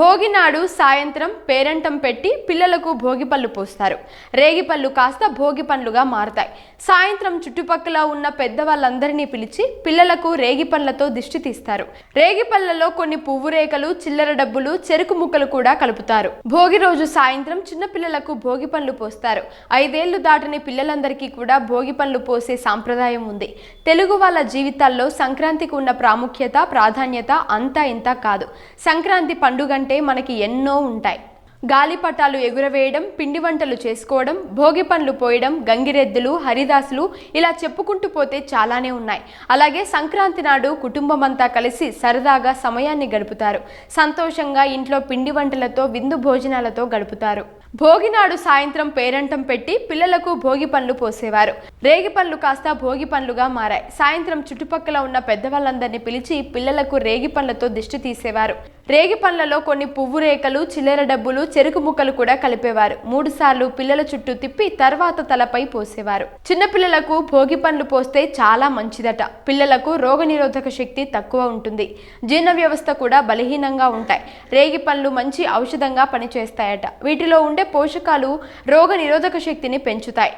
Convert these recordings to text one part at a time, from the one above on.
భోగి నాడు సాయంత్రం పేరంటం పెట్టి పిల్లలకు భోగిపళ్ళు పోస్తారు. రేగిపళ్ళు కాస్త భోగి పండ్లుగా మారతాయి. సాయంత్రం చుట్టుపక్కల ఉన్న పెద్దవాళ్ళందరినీ పిలిచి పిల్లలకు రేగిపళ్ళతో దిష్టి తీస్తారు. రేగిపళ్ళలో కొన్ని పువ్వు రేఖలు చిల్లర డబ్బులు చెరుకు ముక్కలు కూడా కలుపుతారు. భోగి రోజు సాయంత్రం చిన్న పిల్లలకు భోగి పండ్లు పోస్తారు. ఐదేళ్ళు దాటని పిల్లలందరికీ కూడా భోగి పండ్లు పోసే సాంప్రదాయం ఉంది. తెలుగు వాళ్ళ జీవితాల్లో సంక్రాంతికి ఉన్న ప్రాముఖ్యత ప్రాధాన్యత అంతా ఇంత కాదు. సంక్రాంతి పండుగ అంటే మనకి ఎన్నో ఉంటాయి. గాలిపటాలు ఎగురవేయడం పిండి వంటలు చేసుకోవడం భోగి పండ్లు పోయడం గంగిరెద్దులు హరిదాసులు ఇలా చెప్పుకుంటూ పోతే చాలానే ఉన్నాయి. అలాగే సంక్రాంతి నాడు కుటుంబం అంతా కలిసి సరదాగా సమయాన్ని గడుపుతారు. సంతోషంగా ఇంట్లో పిండి వంటలతో విందు భోజనాలతో గడుపుతారు. భోగి నాడు సాయంత్రం పేరంటం పెట్టి పిల్లలకు భోగి పండ్లు పోసేవారు. రేగి పండ్లు కాస్త భోగి పండ్లుగా మారాయి. సాయంత్రం చుట్టుపక్కల ఉన్న పెద్దవాళ్ళందరినీ పిలిచి పిల్లలకు రేగి పండ్లతో దిష్టి తీసేవారు. రేగి పండ్లలో కొన్ని పువ్వు రేఖలు చిల్లర డబ్బులు చెరుకు ముక్కలు కూడా కలిపేవారు. మూడు సార్లు పిల్లల చుట్టూ తిప్పి తర్వాత తలపై పోసేవారు. చిన్నపిల్లలకు భోగి పండ్లు పోస్తే చాలా మంచిదట. పిల్లలకు రోగనిరోధక శక్తి తక్కువ ఉంటుంది. జీర్ణ వ్యవస్థ కూడా బలహీనంగా ఉంటాయి. రేగి పండ్లు మంచి ఔషధంగా పనిచేస్తాయట. వీటిలో ఉండే పోషకాలు రోగ నిరోధక శక్తిని పెంచుతాయి.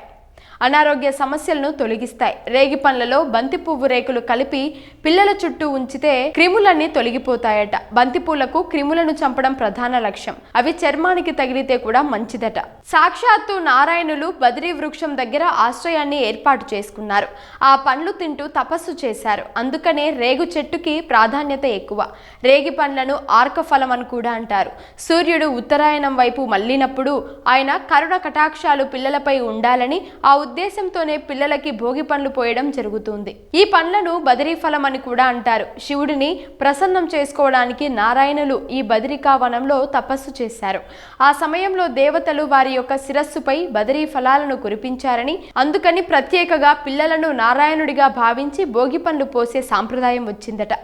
అనారోగ్య సమస్యలను తొలగిస్తాయి. రేగి పండ్లలో బంతి పువ్వు రేకులు కలిపి పిల్లల చుట్టూ ఉంచితే క్రిములన్నీ తొలగిపోతాయట. బంతి పూలకు క్రిములను చంపడం ప్రధాన లక్ష్యం. అవి చర్మానికి తగిలితే కూడా మంచిదట. సాక్షాత్తు నారాయణులు బదిరీ వృక్షం దగ్గర ఆశ్రయాన్ని ఏర్పాటు చేసుకున్నారు. ఆ పండ్లు తింటూ తపస్సు చేశారు. అందుకనే రేగు చెట్టుకి ప్రాధాన్యత ఎక్కువ. రేగి పండ్లను ఆర్కఫలం అని కూడా అంటారు. సూర్యుడు ఉత్తరాయణం వైపు మళ్ళినప్పుడు ఆయన కరుణ కటాక్షాలు పిల్లలపై ఉండాలని ఆ ఉద్దేశంతోనే పిల్లలకి భోగి పండ్లు పోయడం జరుగుతుంది. ఈ పండ్లను బదిరీ ఫలం అని కూడా అంటారు. శివుడిని ప్రసన్నం చేసుకోవడానికి నారాయణులు ఈ బదిరికా వనంలో తపస్సు చేశారు. ఆ సమయంలో దేవతలు వారి యొక్క శిరస్సుపై బదిరీ ఫలాలను కురిపించారని అందుకని ప్రత్యేకగా పిల్లలను నారాయణుడిగా భావించి భోగి పండ్లు పోసే సాంప్రదాయం వచ్చిందట.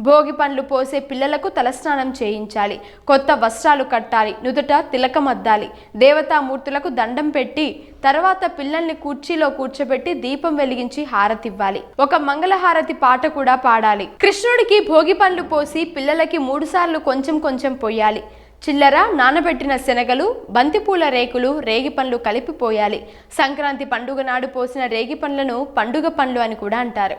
భోగి పండ్లు పోసే పిల్లలకు తలస్నానం చేయించాలి. కొత్త వస్త్రాలు కట్టాలి. నుదుట తిలకమద్దాలి. దేవతామూర్తులకు దండం పెట్టి తర్వాత పిల్లల్ని కుర్చీలో కూర్చోబెట్టి దీపం వెలిగించి హారతివ్వాలి. ఒక మంగళహారతి పాట కూడా పాడాలి. కృష్ణుడికి భోగి పండ్లు పోసి పిల్లలకి మూడుసార్లు కొంచెం కొంచెం పోయాలి. చిల్లర నానబెట్టిన శనగలు బంతిపూల రేకులు రేగి పండ్లు కలిపి పోయాలి సంక్రాంతి పండుగ నాడు పోసిన రేగి పండ్లను పండుగ పండ్లు అని కూడా అంటారు.